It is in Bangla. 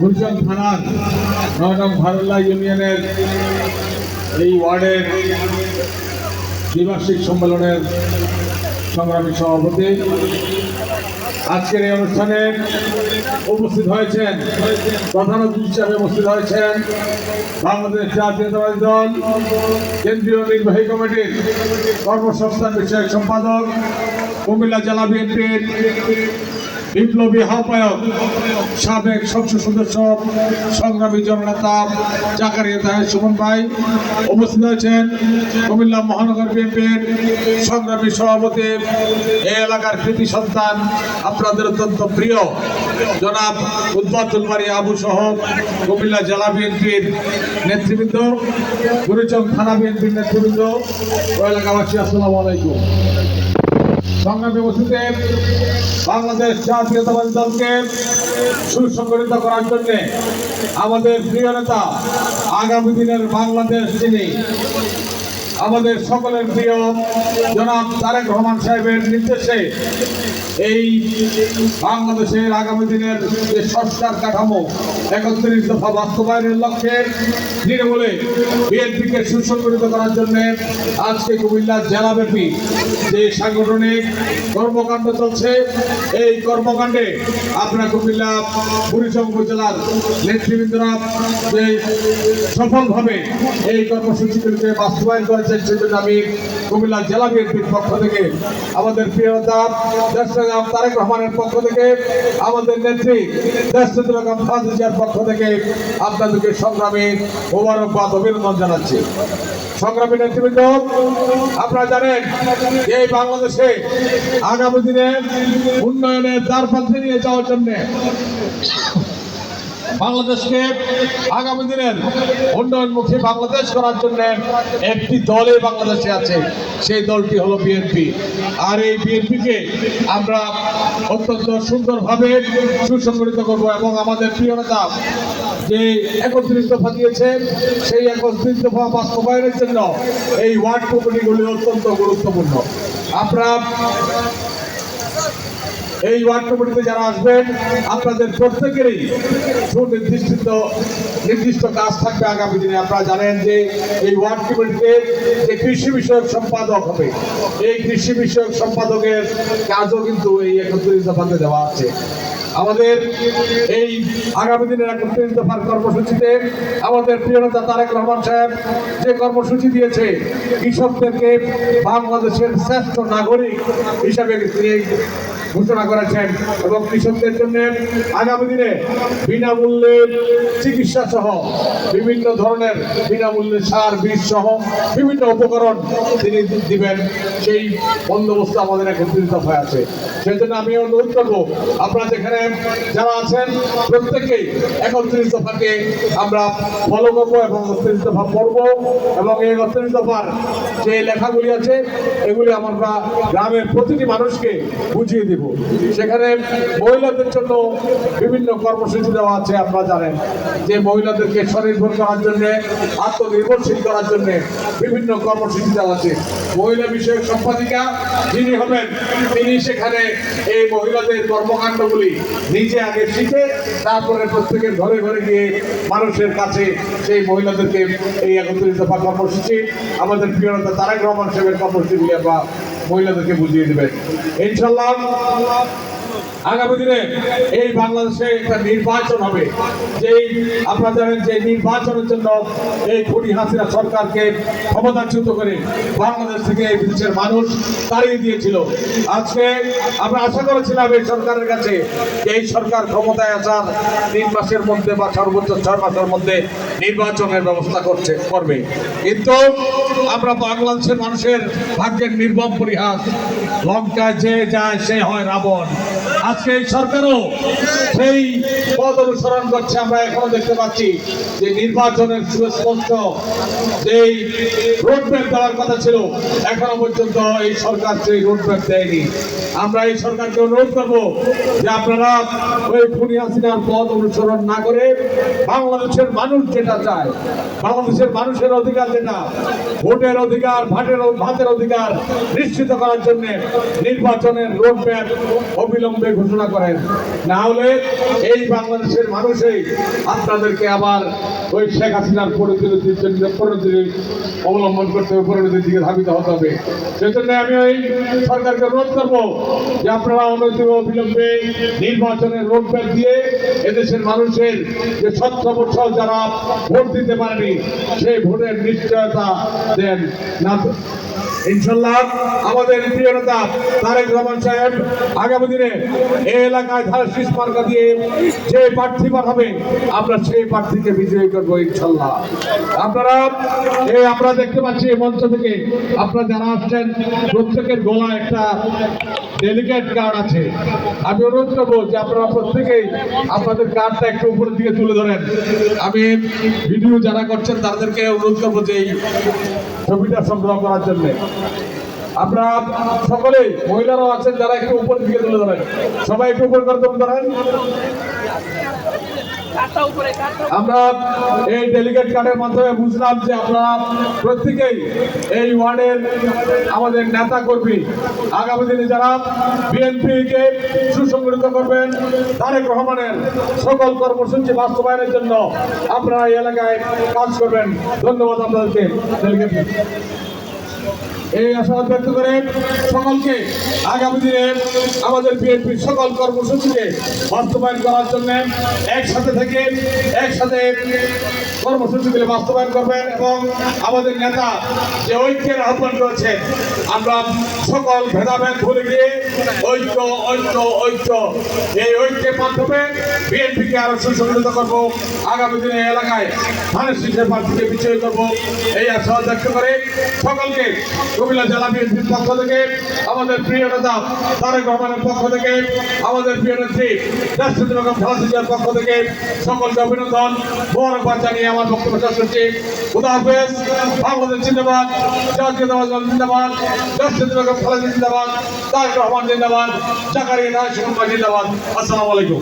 গুলশান থানার নয় নং ভারুল্লা ইউনিয়নের এই ওয়ার্ডের দ্বিবার্ষিক সম্মেলনের সংগ্রামী সভাপতি। আজকের এই অনুষ্ঠানে উপস্থিত হয়েছেন প্রধান অতিথি হিসাবে উপস্থিত হয়েছেন বাংলাদেশ জাতীয়তাবাদী দল, কেন্দ্রীয় নির্বাহী কমিটির কর্মসংস্থান বিষয়ক সম্পাদক, কুমিল্লা জেলা বিএনপির বিপ্লবী আহ্বায়ক, সাবেক সংসদ সদস্য, সংগ্রামী জননেতা জাকারিয়া তাহের সুমন ভাই উপস্থিত হয়েছেন। কুমিল্লা মহানগর বিএনপির সংগ্রামী সভাপতি এই এলাকার কৃতি সন্তান, আপনাদের অত্যন্ত প্রিয় জনাব উদ্বাতুল বাড়ি আবু সহ কুমিল্লা জেলা বিএনপির নেতৃবৃন্দ, গুরুচন্দ থানা বিএনপির নেতৃবৃন্দ এলাকাবাসী, আসসালামু আলাইকুম। সংগ্রামী বসুকে বাংলাদেশ জাতীয়তাবাদী দলকে সুসংগঠিত করার জন্য আমাদের প্রিয় নেতা আগামী দিনের বাংলাদেশ যিনি আমাদের সকলের প্রিয় জনাব তারেক রহমান সাহেবের নির্দেশে এই বাংলাদেশের আগামী দিনের যে সংস্কার কাঠামো, একত্রিশ দফা বাস্তবায়নের লক্ষ্যে তৃণমূলে বিএনপিকে সুসংগঠিত করার জন্য আজকে কুমিল্লা জেলাব্যাপী যে সাংগঠনিক কর্মকাণ্ড চলছে, এই কর্মকাণ্ডে আপনার কুমিল্লা বুড়িচং উপজেলার নেতৃবৃন্দরা যে সফলভাবে এই কর্মসূচিগুলিকে বাস্তবায়ন সেজন্য আমি কুমিল্লা জেলা বিএনপির পক্ষ থেকে আমাদের প্রিয়তা দেশরাম তারেক রহমানের পক্ষ থেকে, আমাদের নেত্রী দেশরাম খাদিজার পক্ষ থেকে আপনাদেরকে সংগ্রামী মোবারকবাদ অভিনন্দন জানাচ্ছি। সংগ্রামী নেতৃবৃন্দ, আপনারা জানেন এই বাংলাদেশে আগামী দিনে উন্নয়নের দ্বার প্রান্তে নিয়ে যাওয়ার জন্য বাংলাদেশকে আগামী দিনের উন্নয়নমুখী বাংলাদেশ করার জন্য একটি দলে বাংলাদেশে আছে। সেই দলটি হলো বিএনপি। আর এই বিএনপিকে আমরা অত্যন্ত সুন্দরভাবে সুসংগঠিত করব এবং আমাদের প্রিয় নেতা যে একত্রিশ দফা দিয়েছেন সেই একত্রিশ দফা বাস্তবায়নের জন্য এই ওয়ার্ড কমিটিগুলি অত্যন্ত গুরুত্বপূর্ণ। আমরা এই ওয়ার্ড কমিটিতে যারা আসবেন, আপনাদের প্রত্যেকেরই সুনির্দিষ্ট, নির্দিষ্ট কাজ থাকবে আগামী দিনে। আপনারা জানেন যে এই ওয়ার্ড কমিটিতে যে কৃষি বিষয়ক সম্পাদক হবে, এই কৃষি বিষয়ক সম্পাদকের কাজও কিন্তু এই একত্রিশ দফাতে দেওয়া আছে। আমাদের এই আগামী দিনের একত্রিশ দফার কর্মসূচিতে আমাদের প্রিয় নেতা তারেক রহমান সাহেব যে কর্মসূচি দিয়েছে, কৃষকদেরকে বাংলাদেশের শ্রেষ্ঠ নাগরিক হিসাবে ঘোষণা করেছেন এবং কৃষকদের জন্য আগামী দিনে বিনামূল্যে চিকিৎসা সহ বিভিন্ন ধরনের বিনামূল্যে সার, বীজ সহ বিভিন্ন উপকরণ তিনি দিবেন। সেই বন্দোবস্ত আমাদের একত্রিত দফায় আছে। সেই জন্য আমি অনুরোধ করব, আপনারা যেখানে যারা আছেন প্রত্যেকেই একত্রিশ দফাকে আমরা ফলো করব এবং একত্রিশ দফা পড়ব এবং এই একত্রিশ দফার যে লেখাগুলি আছে, এগুলি আমরা গ্রামের প্রতিটি মানুষকে বুঝিয়ে দেব। সেখানে মহিলাদের জন্য বিভিন্ন কর্মসূচি দেওয়া আছে, আপনারা জানেন। যে মহিলাদেরকে স্বনির্ভর করার জন্যে, আত্মনির্ভরশীল করার জন্য বিভিন্ন কর্মসূচি দেওয়া আছে। মহিলা বিষয়ক সম্পাদিকা যিনি হবেন, তিনি সেখানে এই মহিলাদের কর্মকাণ্ডগুলি নিজে আগে শিখে, তারপরে প্রত্যেকের ঘরে ঘরে গিয়ে মানুষের কাছে সেই মহিলাদেরকে এই একত্রিত কর্মসূচি, আমাদের প্রিয় তারেক রহমান সাহেবের কর্মসূচিগুলি আমরা মহিলাদেরকে বুঝিয়ে দেবেন ইনশাল্লাহ আগামী দিনে এই বাংলাদেশে একটা নির্বাচন হবে। যেই আপনারা জানেন যে নির্বাচনের জন্য এই খুনি হাসিনা সরকারকে ক্ষমতাচ্যুত করে বাংলাদেশ থেকে এই দেশের মানুষ তাড়িয়ে দিয়েছিল। আজকে আমরা আশা করেছিলাম এই সরকারের কাছে যে এই সরকার ক্ষমতায় আসার তিন মাসের মধ্যে বা সর্বোচ্চ ছয় মাসের মধ্যে নির্বাচনের ব্যবস্থা করছে, করবে। কিন্তু আমরা বাংলাদেশের মানুষের ভাগ্যের নির্মম পরিহাস, লঙ্কায় যে যায় সে হয় রাবণ। আজকে এই সরকারও সেই পদ অনুসরণ করছে, আমরা এখনও দেখতে পাচ্ছি যে নির্বাচনের সুস্পষ্ট যেই রোডম্যাপ দেওয়ার কথা ছিল, এখনও পর্যন্ত এই সরকার সেই রোডম্যাপ দেয়নি। আমরা এই সরকারকে অনুরোধ করব যে আপনারা ওই খুনি হাসিনার পথ অনুসরণ না করে বাংলাদেশের মানুষ যেটা চায়, বাংলাদেশের মানুষের অধিকার যেটা, ভোটের অধিকার, ভাটের ভাতের অধিকার নিশ্চিত করার জন্য নির্বাচনের রোডম্যাপ অবিলম্বে ঘোষণা করেন। না হলে এই বাংলাদেশের মানুষই আপনাদেরকে আবার ওই শেখ হাসিনার পরিণতির জন্য পরিণতি অবলম্বন করতে হবে পরিণতির দিকে ধাবিত হতে হবে। সেজন্য আমি ওই সরকারকে অনুরোধ করব যে আপনারা অনৈতিক বিলম্বে নির্বাচনের রোডম্যাপ দিয়ে এদেশের মানুষের যে সতেরো বছর যারা ভোট দিতে পারেনি, সেই ভোটের নিশ্চয়তা দেন। না ইনশাল্লাহ আমাদের প্রিয় নেতা তারেক রহমান সাহেব আগামী দিনে এই এলাকায় ধারা শীষ মার্কা দিয়ে যে প্রার্থী পাঠাবে, আমরা সেই প্রার্থীকে বিজয়ী করব ইনশাল্লাহ আপনারা, এই আমরা দেখতে পাচ্ছি এই মঞ্চ থেকে আপনারা যারা আসছেন, প্রত্যেকের গলায় একটা ডেলিগেট কার্ড আছে। আমি অনুরোধ করব যে আপনারা প্রত্যেকেই আপনাদের কার্ডটা একটু উপরের দিকে তুলে ধরেন। আমি ভিডিও যারা করছেন, তাদেরকে অনুরোধ করব যে ছবিটা সংগ্রহ করার জন্য। আপনারা সকলে মহিলারাও আছেন, যারা একটু উপর দিকে তুলে ধরেন। সবাই একটু উপর করে তুলে ধরেন আমরা এই ডেলিগেট কার্ডের মাধ্যমে বুঝলাম যে আপনারা প্রত্যেকেই এই ওয়ার্ডের আমাদের নেতা কর্মী আগামী দিনে যারা বিএনপিকে সুসংগঠিত করবেন, তারেক রহমানের সকল কর্মসূচি বাস্তবায়নের জন্য আপনারা এই এলাকায় কাজ করবেন। ধন্যবাদ আপনাদেরকে। ডেলিগেট এই আশাবাদ ব্যক্ত করে সকলকে আগামী দিনে আমাদের বিএনপির সকল কর্মসূচিকে বাস্তবায়ন করার জন্য একসাথে থেকে একসাথে কর্মসূচিগুলি বাস্তবায়ন করবেন এবং আমাদের নেতা যে ঐক্যের আহ্বান করেছেন আমরা সকল ভেদাভেদ ভুলে গিয়ে ঐক্য ঐক্য ঐক্য, এই ঐক্যের মাধ্যমে বিএনপিকে আরও সুসংগঠিত করব। আগামী দিনে এলাকায় ধানের শীষের প্রার্থীকে বিজয়ী করব। এই আশা ব্যক্ত করে সকলকে কুমিল্লা জেলা বিএনপির পক্ষ থেকে আমাদের প্রিয় নেতা তারেক রহমানের পক্ষ থেকে, আমাদের প্রিয় নেত্রী রাষ্ট্রপতি বেগম খালেদার পক্ষ থেকে সকলকে অভিনন্দন। মোবারকবাদ জানিয়ে আমার বক্তব্য শেষ করছি। খুদা হাফেজ। বাংলাদেশ জিন্দাবাদ। জাতীয়তাবাদ দল জিন্দাবাদ। রাষ্ট্রপতি বেগম খালেদা জিন্দাবাদ। তারেক রহমান জিন্দাবাদ। জাকারিয়া নায়ক জিন্দাবাদ। আসসালামু আলাইকুম।